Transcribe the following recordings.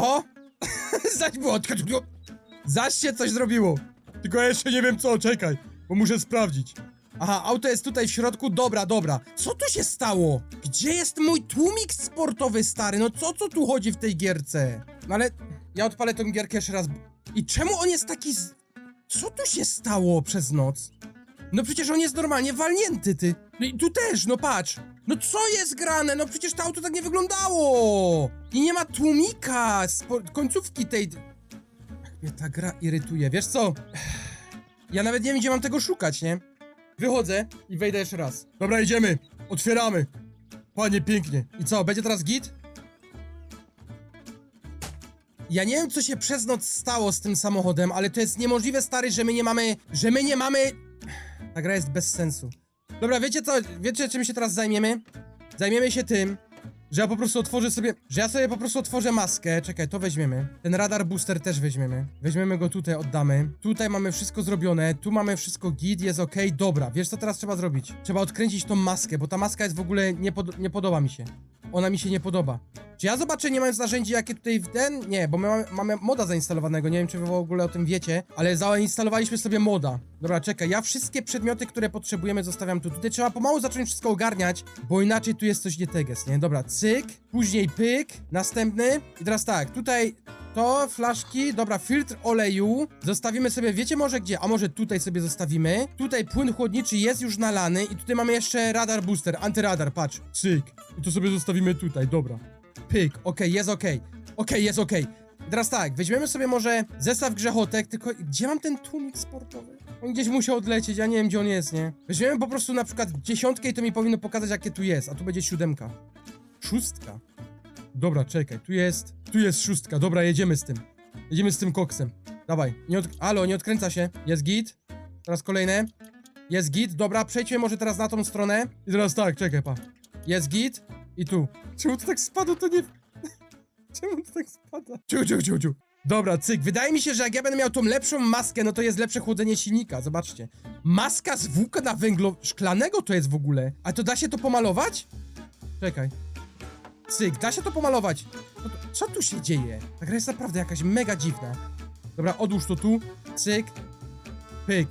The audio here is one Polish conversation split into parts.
Oho! Zaś było. Zaś się coś zrobiło. Tylko ja jeszcze nie wiem co, czekaj, bo muszę sprawdzić. Aha, auto jest tutaj w środku, dobra, dobra. Co tu się stało? Gdzie jest mój tłumik sportowy, stary? No co, co tu chodzi w tej gierce? No ale ja odpalę tą gierkę jeszcze raz. I czemu on jest taki z... Co tu się stało przez noc? No przecież on jest normalnie walnięty, ty. No i tu też, no patrz. No co jest grane? No przecież to auto tak nie wyglądało. I nie ma tłumika, spo- końcówki tej... Jak mnie ta gra irytuje, wiesz co? Ja nawet nie wiem, gdzie mam tego szukać, nie? Wychodzę i wejdę jeszcze raz. Dobra, idziemy. Otwieramy. Panie, pięknie. I co, będzie teraz git? Ja nie wiem, co się przez noc stało z tym samochodem, ale to jest niemożliwe, stary, że my nie mamy... Że my nie mamy... Ta gra jest bez sensu. Dobra, wiecie co? Wiecie, czym się teraz zajmiemy? Zajmiemy się tym, że ja po prostu otworzę sobie... Że ja sobie po prostu otworzę maskę. Czekaj, to weźmiemy. Ten radar booster też weźmiemy. Weźmiemy go tutaj, oddamy. Tutaj mamy wszystko zrobione. Tu mamy wszystko git, jest ok. Dobra, wiesz co teraz trzeba zrobić? Trzeba odkręcić tą maskę, bo ta maska jest w ogóle... Nie, pod... nie podoba mi się. Ona mi się nie podoba. Czy ja zobaczę, nie mając narzędzi, jakie tutaj w ten? Nie, bo my mamy, mamy moda zainstalowanego, nie wiem, czy wy w ogóle o tym wiecie, ale zainstalowaliśmy sobie moda. Dobra, czekaj, ja wszystkie przedmioty, które potrzebujemy, zostawiam tu. Tutaj trzeba pomału zacząć wszystko ogarniać, bo inaczej tu jest coś nie teges, nie? Dobra, cyk, później pyk, następny i teraz tak, tutaj to, flaszki, dobra, filtr oleju. Zostawimy sobie, wiecie może gdzie? A może tutaj sobie zostawimy. Tutaj płyn chłodniczy jest już nalany i tutaj mamy jeszcze radar booster, antyradar, patrz. Cyk. I to sobie zostawimy tutaj, dobra. Pyk, okej, jest okej. Okej, jest okej. I Teraz tak, weźmiemy sobie może zestaw grzechotek, tylko gdzie mam ten tłumik sportowy? On gdzieś musiał odlecieć, ja nie wiem gdzie on jest, nie? Weźmiemy po prostu na przykład dziesiątkę i to mi powinno pokazać jakie tu jest, a tu będzie siódemka. Szóstka. Dobra, czekaj, tu jest, tu jest szóstka, dobra, jedziemy z tym. Jedziemy z tym koksem. Dawaj, nie od... Alo, nie odkręca się. Jest git. Teraz kolejne. Jest git, dobra, przejdźmy może teraz na tą stronę. I teraz tak, czekaj, pa. Jest git i tu. Czemu to tak spadło, to nie... Czemu to tak spada? Ciu, ciu, ciu, ciu. Dobra, cyk. Wydaje mi się, że jak ja będę miał tą lepszą maskę, no to jest lepsze chłodzenie silnika. Zobaczcie. Maska z włókna węglo... szklanego to jest w ogóle. A to da się to pomalować? Czekaj. Cyk, da się to pomalować. No to, co tu się dzieje? Ta gra jest naprawdę jakaś mega dziwna. Dobra, odłóż to tu. Cyk. Pyk.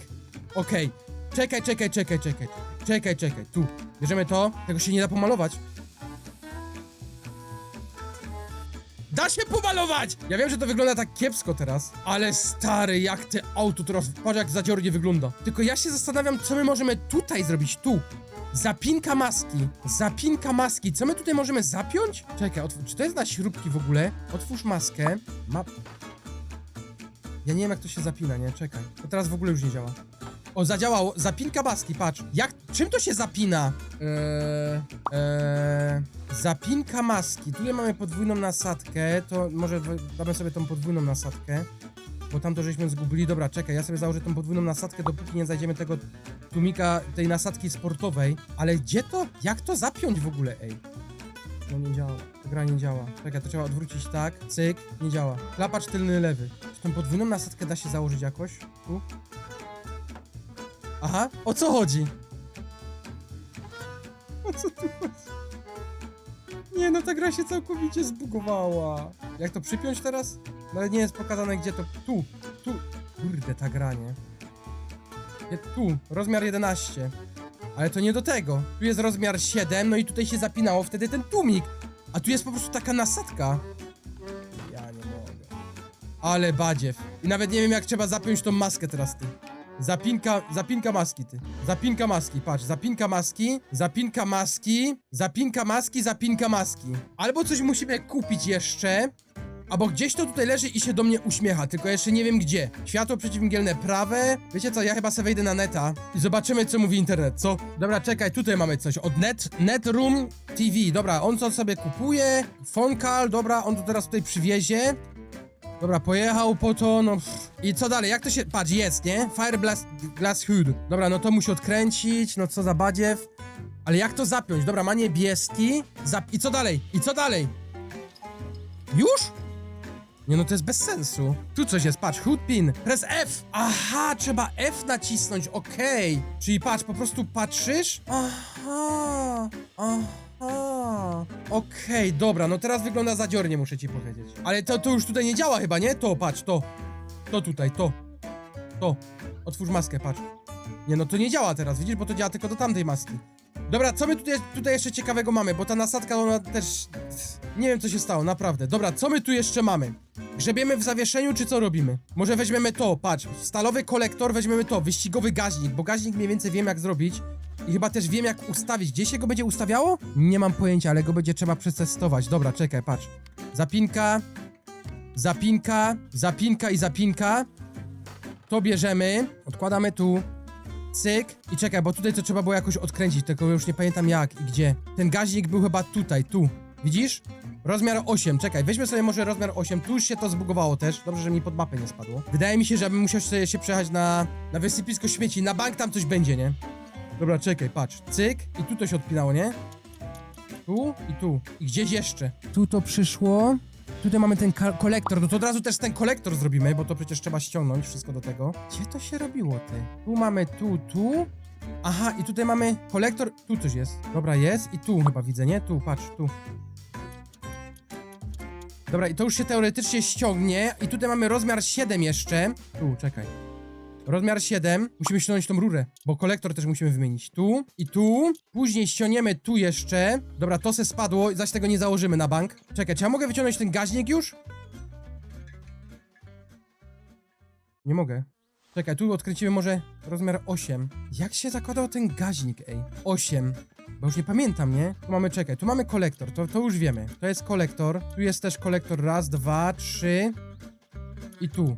Okej. Czekaj, czekaj, czekaj, czekaj. Czekaj, czekaj. Tu. Bierzemy to. Tego się nie da pomalować. Da się pomalować! Ja wiem, że to wygląda tak kiepsko teraz, ale stary, jak te auto teraz, patrz jak zadziornie wygląda. Tylko ja się zastanawiam, co my możemy tutaj zrobić, tu. Zapinka maski, zapinka maski, co my tutaj możemy zapiąć? Czekaj, czy to jest na śrubki w ogóle? Otwórz maskę, ma... Ja nie wiem jak to się zapina, nie? Czekaj, to teraz w ogóle już nie działa. O, zadziałało, zapinka maski, patrz. Jak, czym to się zapina? Eee, eee, zapinka maski. Tutaj mamy podwójną nasadkę, to może damy sobie tą podwójną nasadkę. Bo tam to żeśmy zgubili. Dobra, czekaj, ja sobie założę tą podwójną nasadkę, dopóki nie znajdziemy tego tłumika, tej nasadki sportowej. Ale gdzie to? Jak to zapiąć w ogóle, ej? No nie działa. Gra nie działa. Czekaj, to trzeba odwrócić tak. Cyk, nie działa. Klapacz tylny lewy. Czy tą podwójną nasadkę da się założyć jakoś? Tu? Aha, o co chodzi? O co tu chodzi? Nie no, ta gra się całkowicie zbugowała. Jak to przypiąć teraz? Nawet nie jest pokazane gdzie to... Tu, tu. Kurde, ta gra? Nie, Tu, rozmiar 11. Ale to nie do tego. Tu jest rozmiar 7, no i tutaj się zapinało wtedy ten tłumik. A tu jest po prostu taka nasadka. Ja nie mogę. Ale badziew. I nawet nie wiem jak trzeba zapiąć tą maskę teraz, ty. Zapinka, zapinka maski, ty. Zapinka maski, patrz. Zapinka maski, zapinka maski, zapinka maski, zapinka maski. Albo coś musimy kupić jeszcze, albo gdzieś to tutaj leży i się do mnie uśmiecha, tylko jeszcze nie wiem gdzie. Światło przeciwmgielne prawe. Wiecie co, ja chyba sobie wejdę na neta i zobaczymy co mówi internet, co? Dobra, czekaj, tutaj mamy coś. Od net, Netroom TV. Dobra, on co sobie kupuje. Phone call, dobra, on to teraz tutaj przywiezie. Dobra, pojechał po to, no pff. I co dalej? Jak to się... Patrz, jest, nie? Fire Glass, glass Hood. Dobra, no to musi odkręcić, no co za badziew. Ale jak to zapiąć? Dobra, ma niebieski. Zap... I co dalej? I co dalej? Już? Nie no, to jest bez sensu. Tu coś jest, patrz, hood pin. Press F. Aha, trzeba F nacisnąć, okej. Czyli patrz, po prostu patrzysz. Aha. Aha. Aha. Okej, dobra, no teraz wygląda zadziornie, muszę ci powiedzieć. Ale to, to już tutaj nie działa chyba, nie? To, patrz, to. To tutaj, to. To. Otwórz maskę, patrz. Nie, no to nie działa teraz, widzisz, bo to działa tylko do tamtej maski. Dobra, co my tutaj, tutaj jeszcze ciekawego mamy? Bo ta nasadka, ona też... Nie wiem, co się stało, naprawdę. Dobra, co my tu jeszcze mamy? Grzebiemy w zawieszeniu, czy co robimy? Może weźmiemy to, patrz, stalowy kolektor, weźmiemy to, wyścigowy gaźnik, bo gaźnik mniej więcej wiem, jak zrobić. I chyba też wiem, jak ustawić. Gdzie się go będzie ustawiało? Nie mam pojęcia, ale go będzie trzeba przetestować. Dobra, czekaj, patrz. Zapinka, zapinka, zapinka i zapinka. To bierzemy, odkładamy tu. Cyk. I czekaj, bo tutaj to trzeba było jakoś odkręcić, tylko już nie pamiętam jak i gdzie. Ten gaźnik był chyba tutaj, tu. Widzisz? Rozmiar 8, czekaj, weźmy sobie może rozmiar 8, tu już się to zbugowało też, dobrze, że mi pod mapę nie spadło. Wydaje mi się, że bym musiał się przejechać na, na wysypisko śmieci, na bank tam coś będzie, nie? Dobra, czekaj, patrz, cyk i tu to się odpinało, nie? Tu i tu. I gdzieś jeszcze. Tu to przyszło. Tutaj mamy ten kolektor, no to od razu też ten kolektor zrobimy, bo to przecież trzeba ściągnąć wszystko do tego. Gdzie to się robiło, ty? Tu mamy tu, tu. Aha, i tutaj mamy kolektor, tu coś jest. Dobra, jest i tu chyba widzę, nie? Tu, patrz, tu. Dobra, i to już się teoretycznie ściągnie. I tutaj mamy rozmiar 7 jeszcze. Tu, czekaj. Rozmiar 7. Musimy ściągnąć tą rurę, bo kolektor też musimy wymienić. Tu i tu. Później ściągniemy tu jeszcze. Dobra, to se spadło, zaś tego nie założymy na bank. Czekaj, czy ja mogę wyciągnąć ten gaźnik już? Nie mogę. Czekaj, tu odkręcimy może rozmiar 8. Jak się zakładał ten gaźnik, ej? 8. Bo już nie pamiętam, nie? Tu mamy, czekaj, tu mamy kolektor, to, to już wiemy. To jest kolektor. Tu jest też kolektor raz, dwa, trzy. I tu.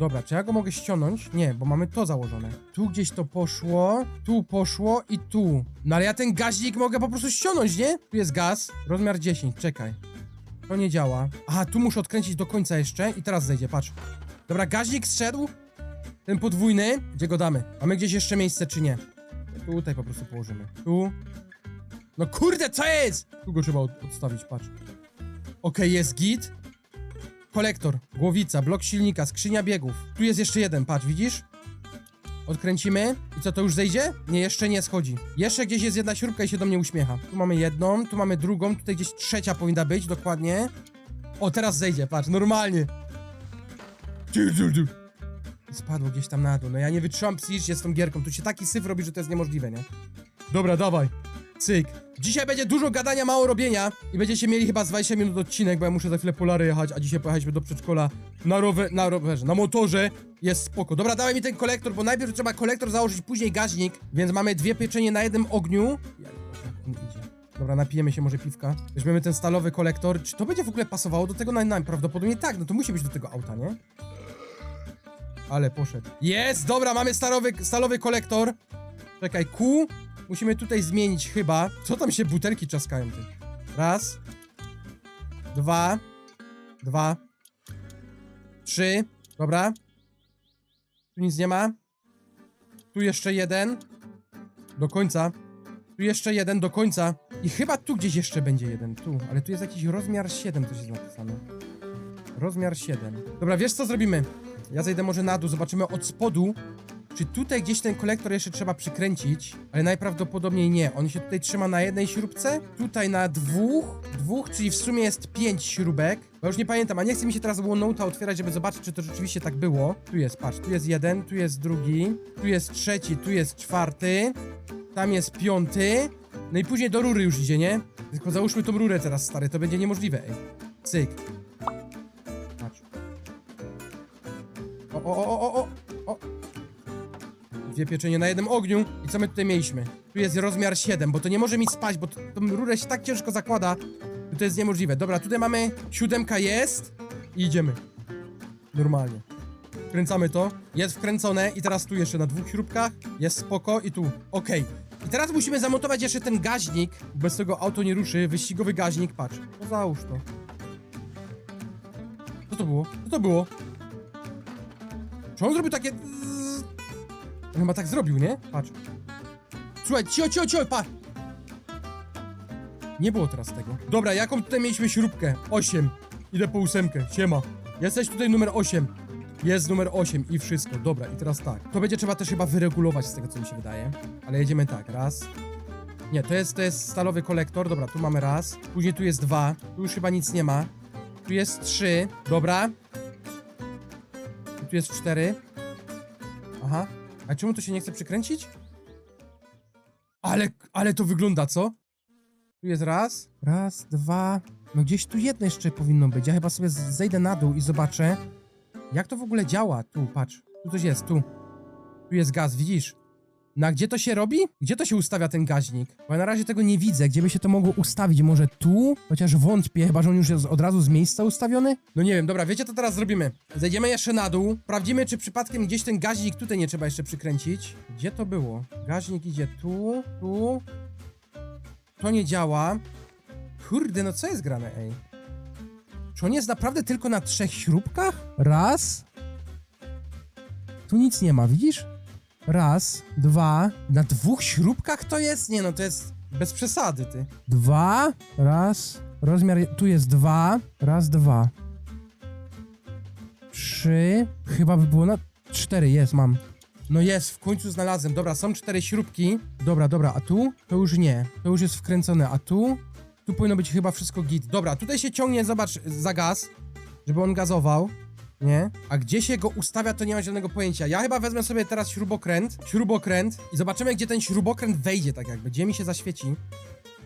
Dobra, czy ja go mogę ściągnąć? Nie, bo mamy to założone. Tu gdzieś to poszło, tu poszło i tu. No ale ja ten gaźnik mogę po prostu ściągnąć, nie? Tu jest gaz, rozmiar 10, czekaj. To nie działa. Aha, tu muszę odkręcić do końca jeszcze i teraz zejdzie, patrz. Dobra, gaźnik zszedł. Ten podwójny. Gdzie go damy? Mamy gdzieś jeszcze miejsce, czy nie? Tutaj po prostu położymy. Tu. No kurde, co jest? Tu go trzeba od odstawić, patrz. Okej, jest git. Kolektor, głowica, blok silnika, skrzynia biegów. Tu jest jeszcze jeden, patrz, widzisz? Odkręcimy. I co, to już zejdzie? Nie, jeszcze nie schodzi. Jeszcze gdzieś jest jedna śrubka i się do mnie uśmiecha. Tu mamy jedną, tu mamy drugą, tutaj gdzieś trzecia powinna być, dokładnie. O, teraz zejdzie, patrz, normalnie. I Spadło gdzieś tam na dół. No ja nie wytrzymam psychicznie z tą gierką. Tu się taki syf robi, że to jest niemożliwe, nie? Dobra, dawaj. Cyk. Dzisiaj będzie dużo gadania, mało robienia i będziecie mieli chyba z 20 minut odcinek, bo ja muszę za chwilę polary jechać, a dzisiaj pojechaliśmy do przedszkola na, rower, na rowerze, na motorze. Jest spoko. Dobra, dawaj mi ten kolektor, bo najpierw trzeba kolektor założyć, później gaźnik, więc mamy dwie pieczenie na jednym ogniu. Dobra, napijemy się może piwka. Weźmiemy ten stalowy kolektor. Czy to będzie w ogóle pasowało do tego? Naj- Najprawdopodobniej tak, no to musi być do tego auta, nie? Ale poszedł. Jest, dobra, mamy stalowy, stalowy kolektor. Czekaj, Q. Musimy tutaj zmienić chyba. Co tam się butelki czaskają, ty? Raz. Dwa. Dwa. Trzy. Dobra. Tu nic nie ma. Tu jeszcze jeden. Do końca. Tu jeszcze jeden do końca. I chyba tu gdzieś jeszcze będzie jeden. Tu. Ale tu jest jakiś rozmiar 7 też jest napisane. Rozmiar 7. Dobra, wiesz co zrobimy? Ja zejdę może na dół, zobaczymy od spodu, czy tutaj gdzieś ten kolektor jeszcze trzeba przykręcić, ale najprawdopodobniej nie. On się tutaj trzyma na jednej śrubce, tutaj na dwóch, dwóch, czyli w sumie jest pięć śrubek. Bo już nie pamiętam, a nie chce mi się teraz OneNote'a otwierać, żeby zobaczyć, czy to rzeczywiście tak było. Tu jest, patrz, tu jest jeden, tu jest drugi, tu jest trzeci, tu jest czwarty, tam jest piąty, no i później do rury już idzie, nie? Tylko załóżmy tą rurę teraz, stary, to będzie niemożliwe, ej. Cyk. Patrz. O, o, o, o, o. Dwie pieczenie na jednym ogniu. I co my tutaj mieliśmy? Tu jest rozmiar 7, bo to nie może mi spać, bo t- tą rurę się tak ciężko zakłada, że to jest niemożliwe. Dobra, tutaj mamy siódemka jest i idziemy. Normalnie. Wkręcamy to. Jest wkręcone i teraz tu jeszcze na dwóch śrubkach. Jest spoko i tu. Okej. I teraz musimy zamontować jeszcze ten gaźnik. Bez tego auto nie ruszy. Wyścigowy gaźnik. Patrz. No załóż to. Co to było? Co to było? Czy on zrobił takie... On chyba tak zrobił, nie? Patrz. Słuchaj, cio, cio, cio, pa! Nie było teraz tego. Dobra, jaką tutaj mieliśmy śrubkę? 8. Idę po ósemkę. Siema. Jesteś tutaj numer 8. Jest numer 8 i wszystko. Dobra, i teraz tak. To będzie trzeba też chyba wyregulować z tego, co mi się wydaje. Ale jedziemy tak. Raz. Nie, to jest, to jest stalowy kolektor. Dobra, tu mamy raz. Później tu jest dwa. Tu już chyba nic nie ma. Tu jest trzy. Dobra. I tu jest cztery. Aha. A czemu to się nie chce przykręcić? Ale, ale to wygląda, co? Tu jest raz. Raz, dwa. No gdzieś tu jedno jeszcze powinno być. Ja chyba sobie zejdę na dół i zobaczę, jak to w ogóle działa. Tu, patrz. Tu coś jest, tu. Tu jest gaz, widzisz? Na gdzie to się robi? Gdzie to się ustawia ten gaźnik? Bo ja na razie tego nie widzę. Gdzie by się to mogło ustawić? Może tu? Chociaż wątpię, chyba że on już jest od razu z miejsca ustawiony? No nie wiem, dobra, wiecie co teraz zrobimy? Zejdziemy jeszcze na dół, sprawdzimy czy przypadkiem gdzieś ten gaźnik tutaj nie trzeba jeszcze przykręcić. Gdzie to było? Gaźnik idzie tu, tu. To nie działa. Kurde, no co jest grane, ej? Czy on jest naprawdę tylko na trzech śrubkach? Raz. Tu nic nie ma, widzisz? Raz, dwa. Na dwóch śrubkach to jest? Nie no, to jest bez przesady, ty. Dwa, raz. Rozmiar, tu jest dwa. Raz, dwa. Trzy. Chyba by było na... Cztery, jest, mam. No jest, w końcu znalazłem. Dobra, są cztery śrubki. Dobra, dobra, a tu? To już nie. To już jest wkręcone, a tu? Tu powinno być chyba wszystko git. Dobra, tutaj się ciągnie, zobacz, za gaz, żeby on gazował. Nie? A gdzie się go ustawia, to nie mam żadnego pojęcia. Ja chyba wezmę sobie teraz śrubokręt, śrubokręt i zobaczymy, gdzie ten śrubokręt wejdzie tak jakby, gdzie mi się zaświeci.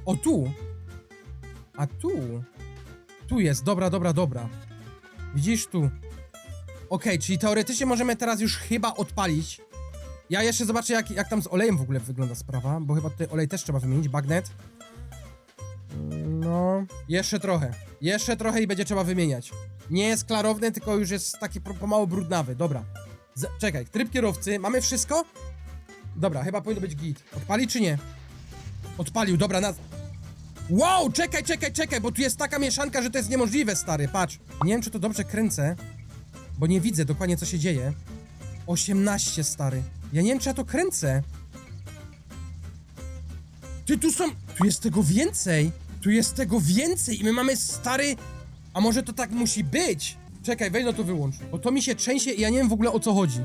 O, tu. A tu. Tu jest, dobra, dobra, dobra. Widzisz tu. Okej, czyli teoretycznie możemy teraz już chyba odpalić. Ja jeszcze zobaczę, jak, jak tam z olejem w ogóle wygląda sprawa, bo chyba tutaj olej też trzeba wymienić, bagnet. No, jeszcze trochę. Jeszcze trochę i będzie trzeba wymieniać. Nie jest klarowny, tylko już jest taki pomału brudnawy. Dobra. Z czekaj, tryb kierowcy. Mamy wszystko? Dobra, chyba powinno być git. Odpali czy nie? Odpalił, dobra, na... Wow, czekaj, czekaj, czekaj, bo tu jest taka mieszanka, że to jest niemożliwe, stary, patrz. Nie wiem, czy to dobrze kręcę, bo nie widzę dokładnie, co się dzieje. 18, stary. Ja nie wiem, czy ja to kręcę. Ty, tu są... Tu jest tego więcej! Tu jest tego więcej i my mamy stary... A może to tak musi być? Czekaj, weź no to wyłącz. Bo to mi się trzęsie i ja nie wiem w ogóle o co chodzi.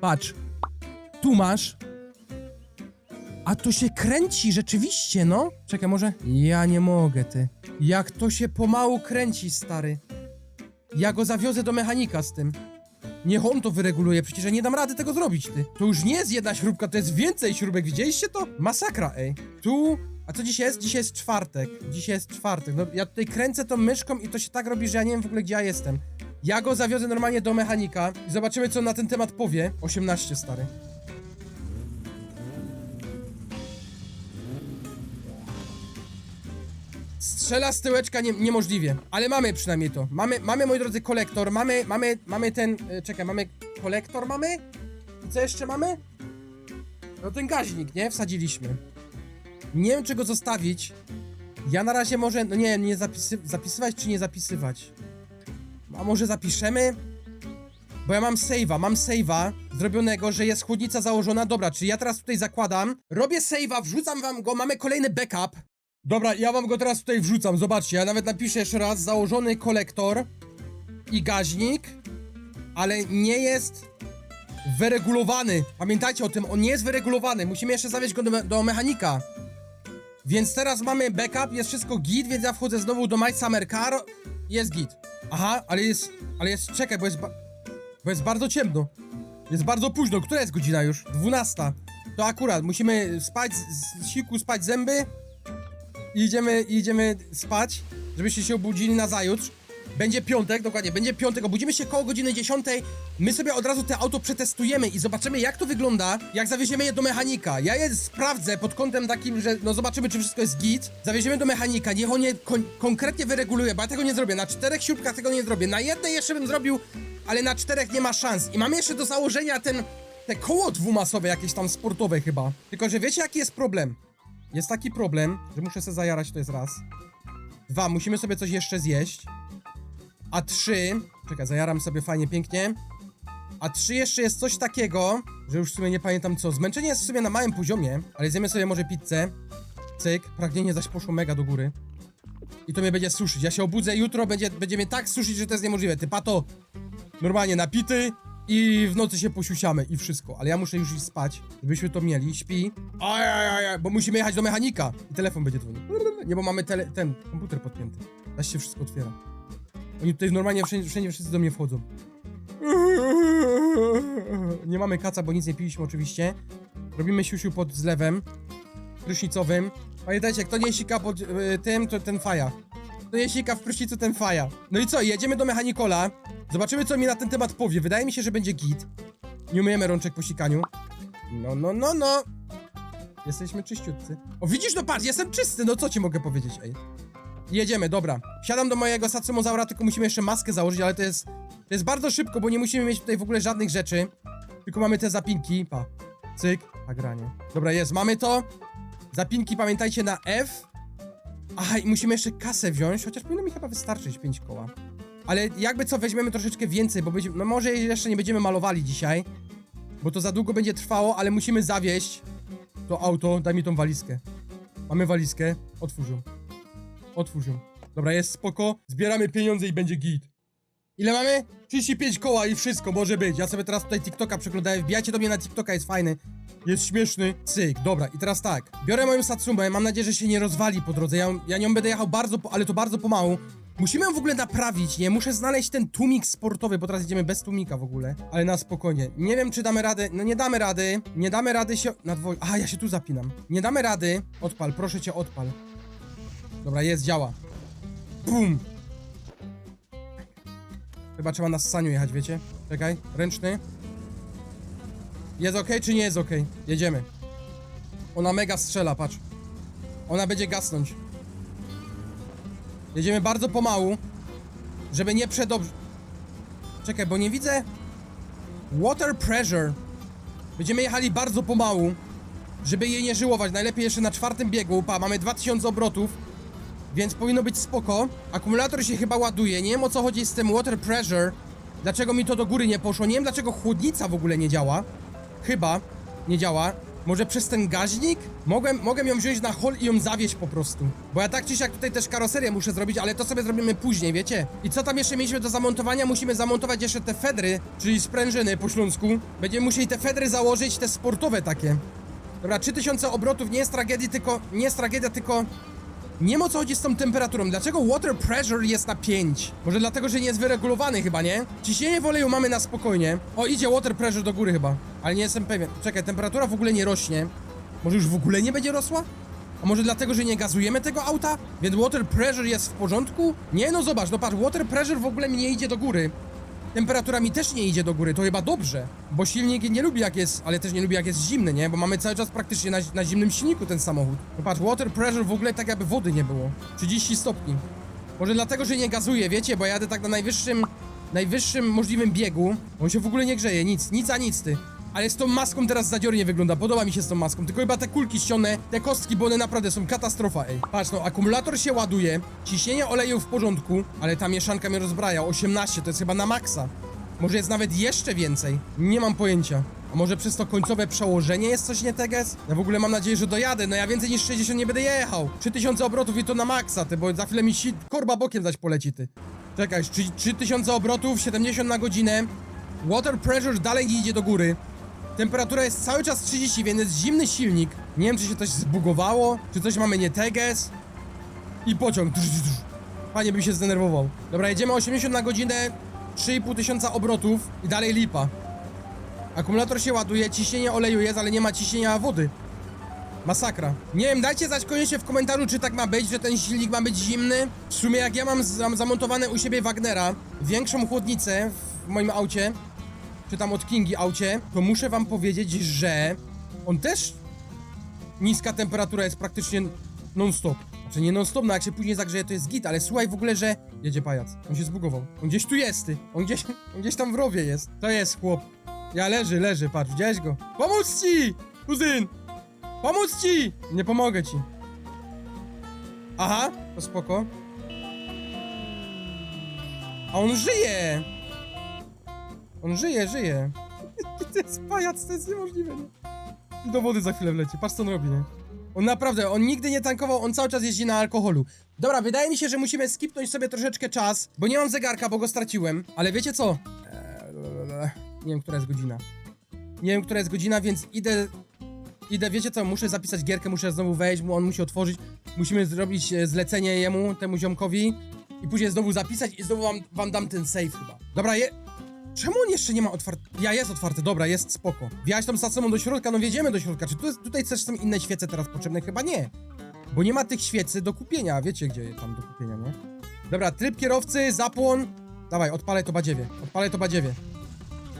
Patrz. Tu masz. A to się kręci rzeczywiście, no. Czekaj, może... Ja nie mogę, ty. Jak to się pomału kręci, stary. Ja go zawiozę do mechanika z tym. Niech on to wyreguluje, przecież ja nie dam rady tego zrobić, ty. To już nie jest jedna śrubka, to jest więcej śrubek, widzieliście to? Masakra, ej. Tu... A co dzisiaj jest? Dzisiaj jest czwartek. Dzisiaj jest czwartek. No, ja tutaj kręcę tą myszką i to się tak robi, że ja nie wiem w ogóle, gdzie ja jestem. Ja go zawiozę normalnie do mechanika i zobaczymy, co on na ten temat powie. 18, stary. Strzela z tyłeczka nie, niemożliwie, ale mamy przynajmniej to. Mamy, mamy, moi drodzy, kolektor, mamy, mamy, mamy ten, e, czekaj, mamy kolektor, mamy? I co jeszcze mamy? No ten gaźnik, nie? Wsadziliśmy. Nie wiem, czy go zostawić. Ja na razie może, no nie nie zapisy, zapisywać czy nie zapisywać. A może zapiszemy? Bo ja mam save'a, mam save'a zrobionego, że jest chłodnica założona. Dobra, czyli ja teraz tutaj zakładam, robię save'a, wrzucam wam go, mamy kolejny backup. Dobra, ja wam go teraz tutaj wrzucam, zobaczcie, ja nawet napiszę jeszcze raz, założony kolektor i gaźnik, ale nie jest wyregulowany. Pamiętajcie o tym, on nie jest wyregulowany, musimy jeszcze zawieźć go do, me do mechanika. Więc teraz mamy backup, jest wszystko git, więc ja wchodzę znowu do My Summer Car, jest git. Aha, ale jest, ale jest, czekaj, bo jest, bo jest bardzo ciemno. Jest bardzo późno, która jest godzina już? 12. To akurat, musimy spać, z siku spać zęby i idziemy, idziemy spać, żebyście się obudzili na zajutrz. Będzie piątek, dokładnie, będzie piątek, obudzimy się koło godziny 10. My sobie od razu te auto przetestujemy i zobaczymy jak to wygląda, jak zawieziemy je do mechanika. Ja je sprawdzę pod kątem takim, że no zobaczymy czy wszystko jest git. Zawieziemy do mechanika, niech on je kon konkretnie wyreguluje, bo ja tego nie zrobię. Na czterech śrubkach tego nie zrobię. Na jednej jeszcze bym zrobił, ale na czterech nie ma szans. I mamy jeszcze do założenia ten, te koło dwumasowe jakieś tam sportowe chyba. Tylko, że wiecie jaki jest problem? Jest taki problem, że muszę sobie zajarać, to jest raz. Dwa, musimy sobie coś jeszcze zjeść. A trzy, czekaj, zajaram sobie fajnie, pięknie. A trzy jeszcze jest coś takiego, że już w sumie nie pamiętam co. Zmęczenie jest w sumie na małym poziomie, ale zjemy sobie może pizzę. Cyk, pragnienie zaś poszło mega do góry. I to mnie będzie suszyć. Ja się obudzę jutro, będzie, będzie mnie tak suszyć, że to jest niemożliwe. Ty pato, normalnie napity, i w nocy się posiusiamy i wszystko, ale ja muszę już iść spać, żebyśmy to mieli, śpi, ajajaj, bo musimy jechać do mechanika i telefon będzie dzwonił. Nie, bo mamy tele, ten komputer podpięty, zaś się wszystko otwiera. Oni tutaj normalnie wszędzie, wszędzie wszyscy do mnie wchodzą. Nie mamy kaca, bo nic nie piliśmy oczywiście. Robimy siusiu pod zlewem prysznicowym. Pamiętajcie, kto nie sika pod y, tym, to ten faja. Kto nie sika w prysznicu, ten faja. No i co, jedziemy do mechanikola. Zobaczymy, co mi na ten temat powie. Wydaje mi się, że będzie git. Nie umyjemy rączek po sikaniu. No, no, no, no. Jesteśmy czyściutcy. O, widzisz, no patrz, jestem czysty, no co ci mogę powiedzieć, ej. Jedziemy, dobra. Siadam do mojego Satsumozaura, tylko musimy jeszcze maskę założyć, ale to jest... To jest bardzo szybko, bo nie musimy mieć tutaj w ogóle żadnych rzeczy. Tylko mamy te zapinki. Pa. Cyk. A granie. Dobra, jest. Mamy to. Zapinki pamiętajcie na F. Aha, i musimy jeszcze kasę wziąć, chociaż powinno mi chyba wystarczyć 5 koła. Ale jakby co, weźmiemy troszeczkę więcej, bo będziemy, no może jeszcze nie będziemy malowali dzisiaj, bo to za długo będzie trwało, ale musimy zawieźć to auto, daj mi tą walizkę. Mamy walizkę, otwórz. Otwórz ją. Dobra, jest spoko, zbieramy pieniądze i będzie git. Ile mamy? 35 koła i wszystko może być. Ja sobie teraz tutaj TikToka przeglądałem. Wbijajcie do mnie na TikToka, jest fajny. Jest śmieszny. Cyk, dobra. I teraz tak. Biorę moją Satsumę, mam nadzieję, że się nie rozwali po drodze. Ja, ja nią będę jechał bardzo, po, ale to bardzo pomału. Musimy ją w ogóle naprawić, nie? Muszę znaleźć ten tłumik sportowy, bo teraz jedziemy bez tłumika w ogóle. Ale na spokojnie. Nie wiem, czy damy radę. No nie damy rady. Nie damy rady się... Na dwo... Aha, ja się tu zapinam. Nie damy rady. Odpal, proszę cię, odpal. Dobra, jest, działa. Bum! Chyba trzeba na ssaniu jechać, wiecie? Czekaj, ręczny. Jest ok, czy nie jest ok? Jedziemy. Ona mega strzela, patrz. Ona będzie gasnąć. Jedziemy bardzo pomału, żeby nie przedobrz... Czekaj, bo nie widzę... Water pressure. Będziemy jechali bardzo pomału, żeby jej nie żyłować. Najlepiej jeszcze na czwartym biegu. Pa, mamy 2000 obrotów. Więc powinno być spoko. Akumulator się chyba ładuje. Nie wiem o co chodzi z tym water pressure. Dlaczego mi to do góry nie poszło? Nie wiem dlaczego chłodnica w ogóle nie działa. Chyba nie działa. Może przez ten gaźnik? Mogłem, mogę ją wziąć na hol i ją zawieźć po prostu. Bo ja tak czy siak tutaj też karoserię muszę zrobić, ale to sobie zrobimy później, wiecie? I co tam jeszcze mieliśmy do zamontowania? Musimy zamontować jeszcze te fedry, czyli sprężyny po śląsku. Będziemy musieli te fedry założyć, te sportowe takie. Dobra, 3000 obrotów nie jest tragedii, tylko... Nie jest tragedia, tylko... Nie wiem o co chodzi z tą temperaturą. Dlaczego water pressure jest na 5? Może dlatego, że nie jest wyregulowany chyba, nie? Ciśnienie w oleju mamy na spokojnie. O, idzie water pressure do góry chyba. Ale nie jestem pewien. Czekaj, temperatura w ogóle nie rośnie. Może już w ogóle nie będzie rosła? A może dlatego, że nie gazujemy tego auta? Więc water pressure jest w porządku? Nie, no zobacz, no patrz, water pressure w ogóle mi nie idzie do góry. Temperatura mi też nie idzie do góry, to chyba dobrze. Bo silnik nie lubi jak jest, ale też nie lubi jak jest zimny, nie? Bo mamy cały czas praktycznie na, na zimnym silniku ten samochód. No patrz, water pressure w ogóle tak jakby wody nie było. 30 stopni. Może dlatego, że nie gazuje, wiecie? Bo ja jadę tak na najwyższym, najwyższym możliwym biegu. On się w ogóle nie grzeje, nic, nic a nic ty. Ale z tą maską teraz zadziornie wygląda, podoba mi się z tą maską. Tylko chyba te kulki ścione, te kostki, bo one naprawdę są katastrofa, ej. Patrz, no, akumulator się ładuje, ciśnienie oleju w porządku, ale ta mieszanka mnie rozbraja. 18, to jest chyba na maksa. Może jest nawet jeszcze więcej. Nie mam pojęcia. A może przez to końcowe przełożenie jest coś nie teges? Ja w ogóle mam nadzieję, że dojadę. No ja więcej niż 60 nie będę jechał. 3000 obrotów i to na maksa, ty, bo za chwilę mi si korba bokiem dać poleci, ty. Czekaj, trzy- 3000 obrotów, 70 na godzinę. Water pressure dalej idzie do góry. Temperatura jest cały czas 30, więc jest zimny silnik. Nie wiem, czy się coś zbugowało, czy coś mamy nie teges. I pociąg. Panie bym się zdenerwował. Dobra, jedziemy 80 na godzinę, 3,5 tysiąca obrotów i dalej lipa. Akumulator się ładuje, ciśnienie oleju jest, ale nie ma ciśnienia wody. Masakra. Nie wiem, dajcie znać koniecznie w komentarzu, czy tak ma być, że ten silnik ma być zimny. W sumie jak ja mam zam zamontowane u siebie Wagnera, większą chłodnicę w moim aucie, czy tam od Kingi aucie, to muszę wam powiedzieć, że on też niska temperatura jest praktycznie non-stop. Znaczy nie non-stop, no jak się później zagrzeje to jest git, ale słuchaj w ogóle, że jedzie pajac. On się zbugował. On gdzieś tu jest, ty. On gdzieś, on gdzieś tam w rowie jest. To jest chłop. Ja leży, leży, patrz, widziałeś go? Pomóc ci! Kuzyn! Pomóc ci! Nie pomogę ci. Aha, to spoko. A on żyje! On żyje, żyje. to jest pajac, to jest niemożliwe, nie? I do wody za chwilę wleci. Patrz co on robi, nie? On naprawdę, on nigdy nie tankował, on cały czas jeździ na alkoholu. Dobra, wydaje mi się, że musimy skipnąć sobie troszeczkę czas, bo nie mam zegarka, bo go straciłem. Ale wiecie co? Eee, Nie wiem, która jest godzina. Nie wiem, która jest godzina, więc idę... Idę, wiecie co, muszę zapisać gierkę, muszę znowu wejść, on musi otworzyć. Musimy zrobić e, zlecenie jemu, temu ziomkowi. I później znowu zapisać i znowu wam, wam dam ten save chyba. Dobra, je... Czemu on jeszcze nie ma otwarty? Ja, jest otwarty, dobra, jest spoko. Wjechać tą stacją do środka, no wjedziemy do środka. Czy tu tutaj też są inne świece teraz potrzebne? Chyba nie. Bo nie ma tych świecy do kupienia, wiecie gdzie tam do kupienia, nie? Dobra, tryb kierowcy, zapłon. Dawaj, odpalaj to badziewie, odpalaj to badziewie.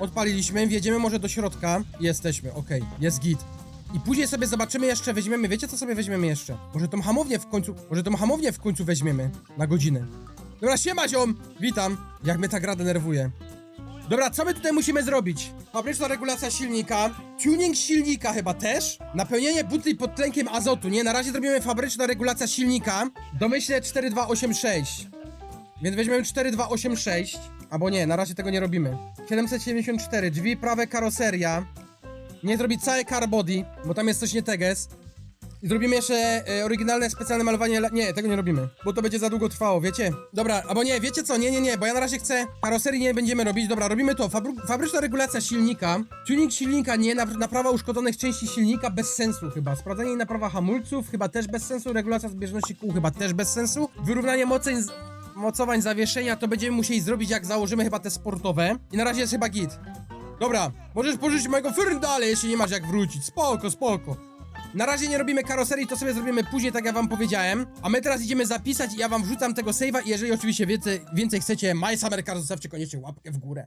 Odpaliliśmy, wjedziemy może do środka jesteśmy, okej, jest git. I później sobie zobaczymy jeszcze, weźmiemy, wiecie co sobie weźmiemy jeszcze? Może tą hamownię w końcu, może tą hamownię w końcu weźmiemy na godzinę. Dobra, siema ziom, witam. Jak mnie ta gra denerwuje. Dobra, co my tutaj musimy zrobić? Fabryczna regulacja silnika, tuning silnika chyba też, napełnienie butli pod tlenkiem azotu, nie? Na razie zrobimy fabryczna regulacja silnika, domyślę 4286. Więc weźmiemy 4286, albo nie, na razie tego nie robimy. 774, drzwi prawe karoseria. Nie zrobić całe car body, bo tam jest coś nie teges. Zrobimy jeszcze e, oryginalne, specjalne malowanie. Nie, tego nie robimy, bo to będzie za długo trwało, wiecie? Dobra, albo nie, wiecie co? Nie, nie, nie, bo ja na razie chcę. Karoserii nie będziemy robić. Dobra, robimy to. Fabru- fabryczna regulacja silnika. Tuning silnika nie, nap- naprawa uszkodzonych części silnika bez sensu chyba. Sprawdzanie i naprawa hamulców chyba też bez sensu. Regulacja zbieżności kół chyba też bez sensu. Wyrównanie moceń mocowań zawieszenia to będziemy musieli zrobić jak założymy chyba te sportowe. I na razie jest chyba git. Dobra, możesz pożyczyć mojego dalej, jeśli nie masz jak wrócić. Spoko, spoko. Na razie nie robimy karoserii, to sobie zrobimy później, tak jak wam powiedziałem. A my teraz idziemy zapisać i ja wam wrzucam tego save'a i jeżeli oczywiście więcej, więcej chcecie My Summer Cars, zostawcie koniecznie łapkę w górę.